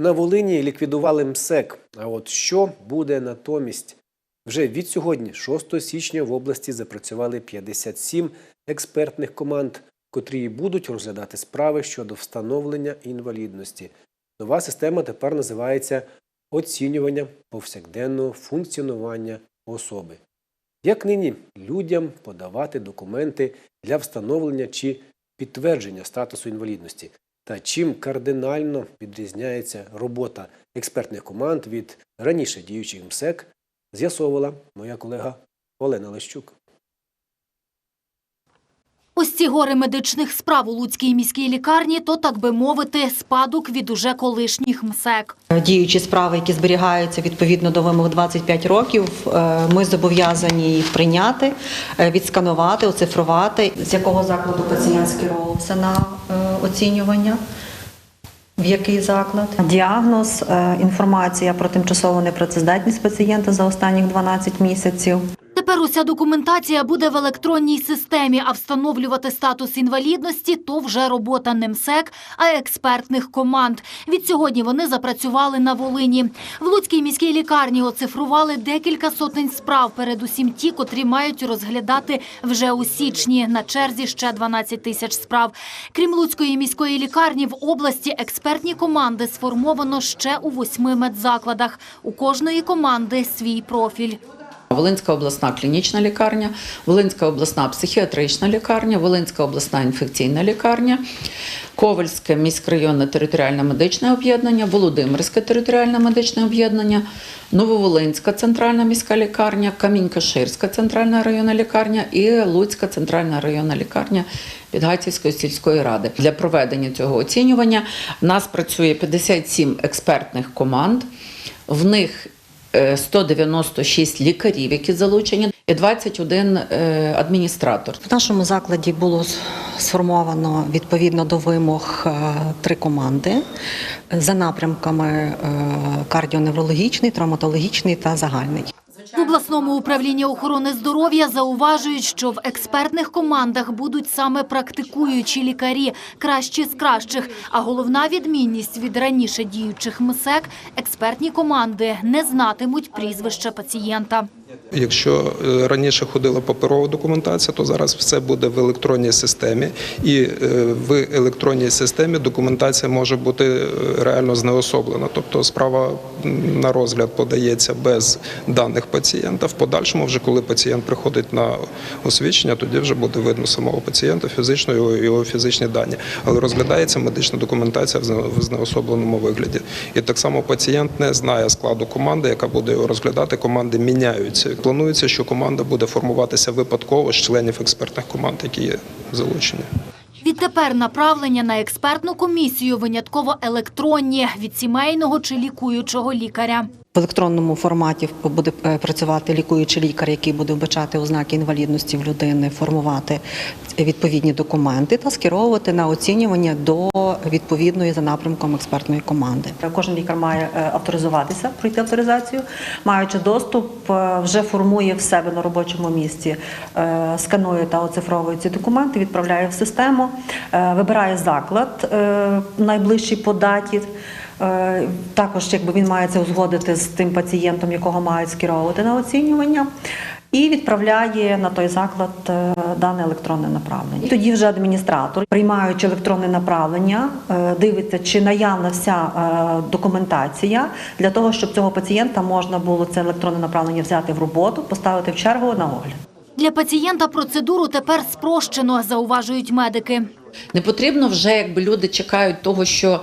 На Волині ліквідували МСЕК. А от що буде натомість? Вже від сьогодні, 6 січня, в області запрацювали 57 експертних команд, котрі будуть розглядати справи щодо встановлення інвалідності. Нова система тепер називається оцінювання повсякденного функціонування особи. Як нині людям подавати документи для встановлення чи підтвердження статусу інвалідності? Та чим кардинально відрізняється робота експертних команд від раніше діючих МСЕК, з'ясовувала моя колега Олена Лещук. Ось ці гори медичних справ у Луцькій міській лікарні, то, так би мовити, спадок від уже колишніх МСЕК. Діючі справи, які зберігаються відповідно до вимог 25 років, е, ми зобов'язані їх прийняти, е, відсканувати, оцифрувати. З якого закладу пацієнт скеровувався на е, оцінювання? В який заклад? Діагноз, інформація про тимчасову непрацездатність пацієнта за останніх 12 місяців. Тепер уся документація буде в електронній системі, а встановлювати статус інвалідності – то вже робота не МСЕК, а експертних команд. Від сьогодні вони запрацювали на Волині. В Луцькій міській лікарні оцифрували декілька сотень справ, передусім ті, котрі мають розглядати вже у січні. На черзі ще 12 тисяч справ. Крім Луцької міської лікарні, в області експертні команди сформовано ще у восьми медзакладах. У кожної команди свій профіль. Волинська обласна клінічна лікарня, Волинська обласна психіатрична лікарня, Волинська обласна інфекційна лікарня, Ковальське міськрайонне територіальне медичне об'єднання, Володимирське територіальне медичне об'єднання, Нововолинська центральна міська лікарня, Камінь-Каширська центральна районна лікарня і Луцька центральна районна лікарня Підгайцівської сільської ради. Для проведення цього оцінювання в нас працює 57 експертних команд. В них 196 лікарів, які залучені, і 21 е, адміністратор. В нашому закладі було сформовано відповідно до вимог е, три команди за напрямками е, кардіоневрологічний, травматологічний та загальний. Обласному управлінні охорони здоров'я зауважують, що в експертних командах будуть саме практикуючі лікарі, кращі з кращих. А головна відмінність від раніше діючих МСЕК – експертні команди не знатимуть прізвища пацієнта. Якщо е, раніше ходила паперова документація, то зараз все буде в електронній системі, і е, в електронній системі документація може бути е, реально знеособлена. Тобто справа на розгляд подається без даних пацієнта. В подальшому, вже коли пацієнт приходить на освідчення, тоді вже буде видно самого пацієнта, фізично його, його фізичні дані. Але розглядається медична документація в знеособленому вигляді. І так само пацієнт не знає складу команди, яка буде його розглядати. Команди міняються. Планується, що команда буде формуватися випадково з членів експертних команд, які є залучені. Відтепер направлення на експертну комісію винятково електронні від сімейного чи лікуючого лікаря. В електронному форматі буде е, працювати лікуючий лікар, який буде вбачати ознаки інвалідності в людини, формувати відповідні документи та скеровувати на оцінювання до відповідної за напрямком експертної команди. Кожен лікар має е, авторизуватися, пройти авторизацію, маючи доступ, е, вже формує в себе на робочому місці, сканує та оцифровує ці документи, відправляє в систему, вибирає заклад найближчий по даті. Е, Також якби він має це узгодити з тим пацієнтом, якого мають скеровувати на оцінювання, і відправляє на той заклад е, дане електронне направлення. І тоді вже адміністратор, приймаючи електронне направлення, е, дивиться, чи наявна вся документація для того, щоб цього пацієнта можна було це електронне направлення взяти в роботу, поставити в чергу на огляд. Для пацієнта процедуру тепер спрощено, зауважують медики. Не потрібно вже, якби люди чекають того, що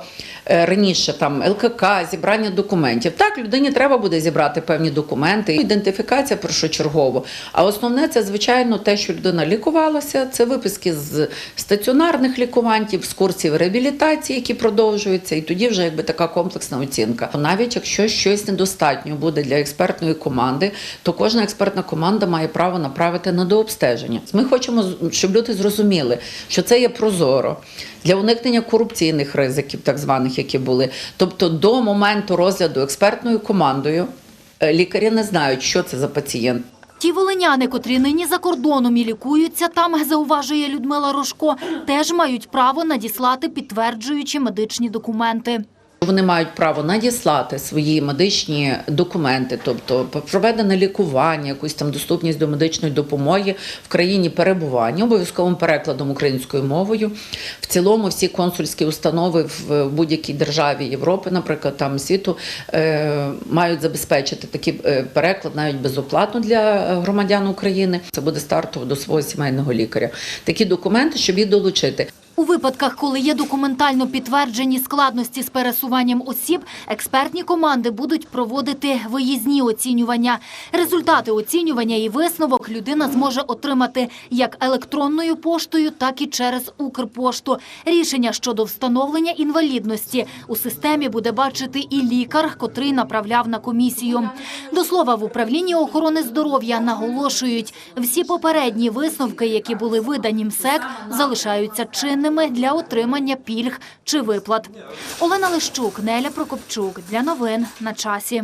раніше там ЛКК, зібрання документів. Так, людині треба буде зібрати певні документи, ідентифікація першочергово. А основне це, звичайно, те, що людина лікувалася, це виписки з стаціонарних лікувантів, з курсів реабілітації, які продовжуються, і тоді вже якби така комплексна оцінка. Навіть якщо щось недостатньо буде для експертної команди, то кожна експертна команда має право направити на дообстеження. Ми хочемо, щоб люди зрозуміли, що це є прозоро для уникнення корупційних ризиків, так званих, які були. Тобто, до моменту розгляду експертною командою е, лікарі не знають, що це за пацієнт. Ті волиняни, котрі нині за кордоном і лікуються там, зауважує Людмила Рожко, теж мають право надіслати підтверджуючі медичні документи. Вони мають право надіслати свої медичні документи, тобто проведене лікування, якусь там доступність до медичної допомоги в країні перебування, обов'язковим перекладом українською мовою. В цілому всі консульські установи в будь-якій державі Європи, наприклад, там світу, е, мають забезпечити такий е, переклад навіть безоплатно для громадян України. Це буде стартово до свого сімейного лікаря. Такі документи, щоб їх долучити. У випадках, коли є документально підтверджені складності з пересуванням осіб, експертні команди будуть проводити виїзні оцінювання. Результати оцінювання і висновок людина зможе отримати як електронною поштою, так і через Укрпошту. Рішення щодо встановлення інвалідності у системі буде бачити і лікар, котрий направляв на комісію. До слова, в управлінні охорони здоров'я наголошують, всі попередні висновки, які були видані МСЕК, залишаються чинними для отримання пільг чи виплат. Олена Лищук, Неля Прокопчук. Для новин на часі.